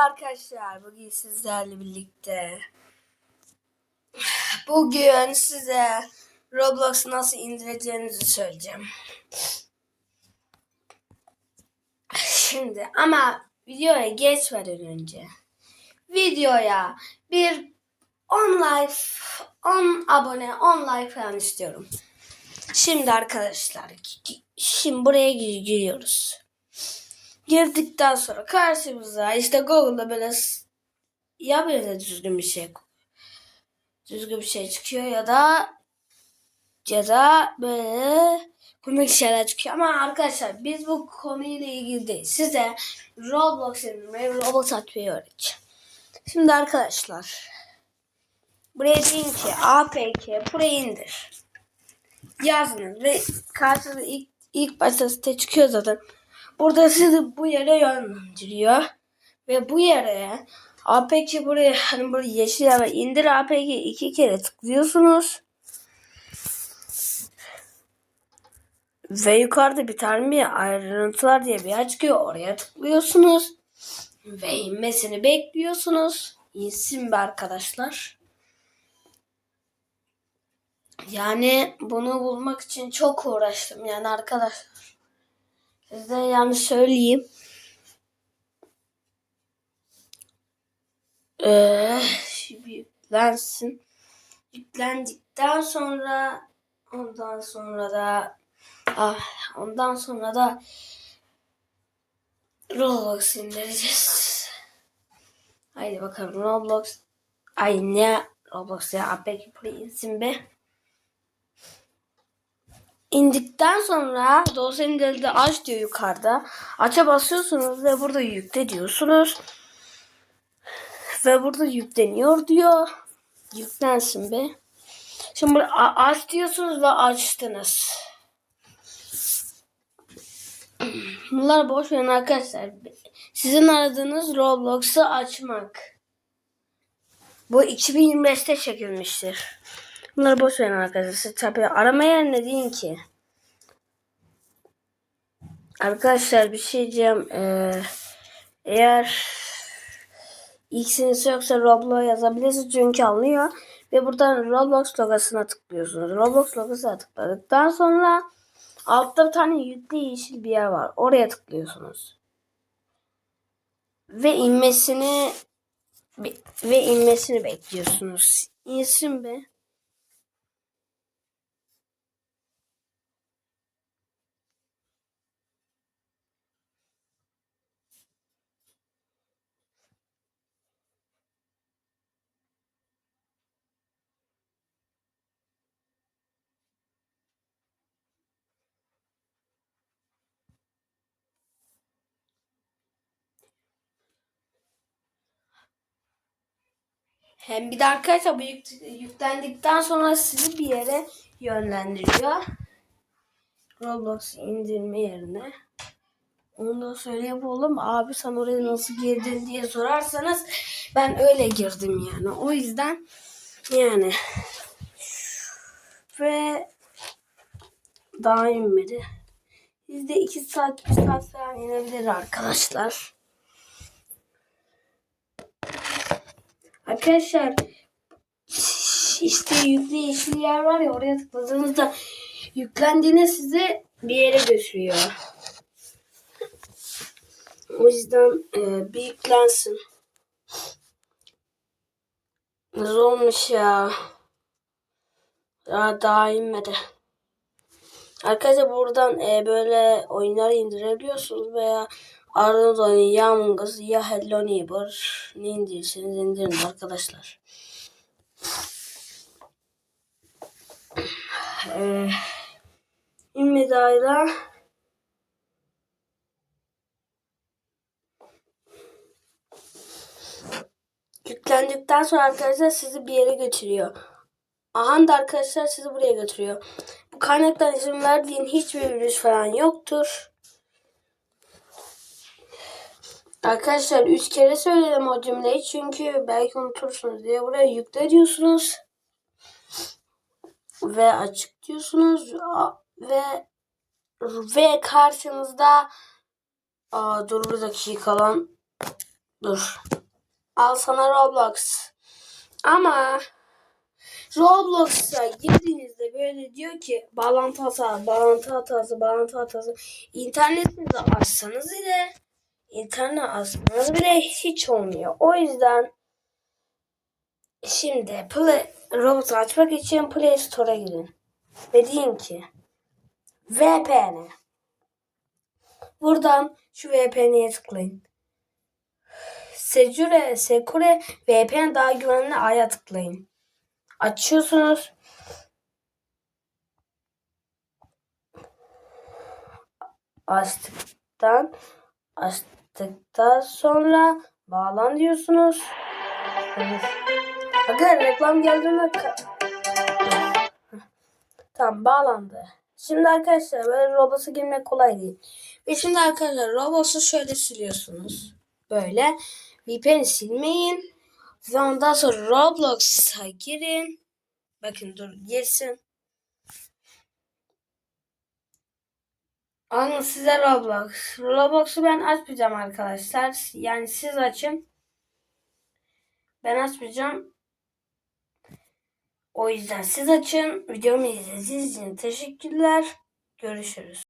arkadaşlar. Bugün sizlerle birlikte. Bugün size Roblox'u nasıl indireceğinizi söyleyeceğim. Şimdi ama videoya geçmeden önce videoya bir 10 like 10 abone 10 like falan istiyorum. Şimdi arkadaşlar şimdi buraya giriyoruz. Girdikten sonra karşımıza işte Google'da böyle ya böyle düzgün bir şey düzgün bir şey çıkıyor ya da ya da böyle komik şeyler çıkıyor. Ama arkadaşlar biz bu konuyla ilgili değil. Size Roblox indirmeyi, Roblox atmayı öğreteceğim. Şimdi arkadaşlar buraya deyin ki APK buraya indir. Yazdınız ve karşınıza ilk, ilk başta site çıkıyor zaten. Burada sizi bu yere yönlendiriyor. Ve bu yere APK buraya hani buraya yeşil yere indir APK iki kere tıklıyorsunuz. Ve yukarıda bir tane ayrıntılar diye bir yer çıkıyor. Oraya tıklıyorsunuz. Ve inmesini bekliyorsunuz. İnsin be arkadaşlar. Yani bunu bulmak için çok uğraştım yani arkadaşlar. Size yani söyleyeyim. Ee, yüklensin. Yüklendikten sonra ondan sonra da ah, ondan sonra da Roblox indireceğiz. Haydi bakalım Roblox. Ay ne Roblox ya APK Play insin be. İndikten sonra dosyanın delide aç diyor yukarıda. Aça basıyorsunuz ve burada yükle diyorsunuz. Ve burada yükleniyor diyor. Yüklensin be. Şimdi burada aç diyorsunuz ve açtınız. Bunlar boş verin arkadaşlar. Sizin aradığınız Roblox'u açmak. Bu 2025'te çekilmiştir. Bunları boş verin arkadaşlar. Tabii arama yerine deyin ki. Arkadaşlar bir şey diyeceğim. Ee, eğer X'iniz yoksa Roblox yazabilirsiniz çünkü alınıyor. Ve buradan Roblox logosuna tıklıyorsunuz. Roblox logosuna tıkladıktan sonra altta bir tane yüklü yeşil bir yer var. Oraya tıklıyorsunuz. Ve inmesini ve inmesini bekliyorsunuz. İnsin be. Hem bir de arkadaşlar bu yük, yüklendikten sonra sizi bir yere yönlendiriyor. Roblox indirme yerine. Onu da söyleyeyim oğlum. Abi sen oraya nasıl girdin diye sorarsanız ben öyle girdim yani. O yüzden yani ve daha inmedi. Bizde 2 saat 1 saat falan inebilir arkadaşlar. Arkadaşlar işte yüklü yeşil yer var ya oraya tıkladığınızda yüklendiğinde sizi bir yere götürüyor. O yüzden e, bir yüklensin. Zormuş ya. Daha, daha inmedi. Arkadaşlar buradan e, böyle oyunlar indirebiliyorsunuz veya oyunu ya Among Us ya Hello Neighbor ne indirirseniz indirin arkadaşlar. Ee, İmmedayla yüklendikten sonra arkadaşlar sizi bir yere götürüyor. Aha da arkadaşlar sizi buraya götürüyor. Bu kaynaktan izin verdiğin hiçbir virüs falan yoktur. Arkadaşlar üç kere söyledim o cümleyi çünkü belki unutursunuz diye buraya yükle diyorsunuz. Ve açık diyorsunuz ve ve karşınızda aa, dur bir dakika lan Dur. Al sana Roblox. Ama Roblox'a girdiğinizde böyle diyor ki bağlantı hatası, bağlantı hatası, bağlantı hatası. İnternetinizi açsanız bile internet açsanız bile hiç olmuyor. O yüzden şimdi Play, Roblox açmak için Play Store'a girin. Ve deyin ki VPN. Buradan şu VPN'ye tıklayın. Secure, Secure VPN daha güvenli aya tıklayın. Açıyorsunuz. Açtıktan açtıktan sonra bağlan diyorsunuz. Bakın reklam geldiğinde Tamam bağlandı. Şimdi arkadaşlar böyle Roblox'a girmek kolay değil. Ve şimdi arkadaşlar Roblox'u şöyle siliyorsunuz. Böyle. VPN'i silmeyin. Ve ondan sonra Roblox'a girin. Bakın dur girsin. Alın size Roblox. Roblox'u ben açmayacağım arkadaşlar. Yani siz açın. Ben açmayacağım. O yüzden siz açın. Videomu izlediğiniz için teşekkürler. Görüşürüz.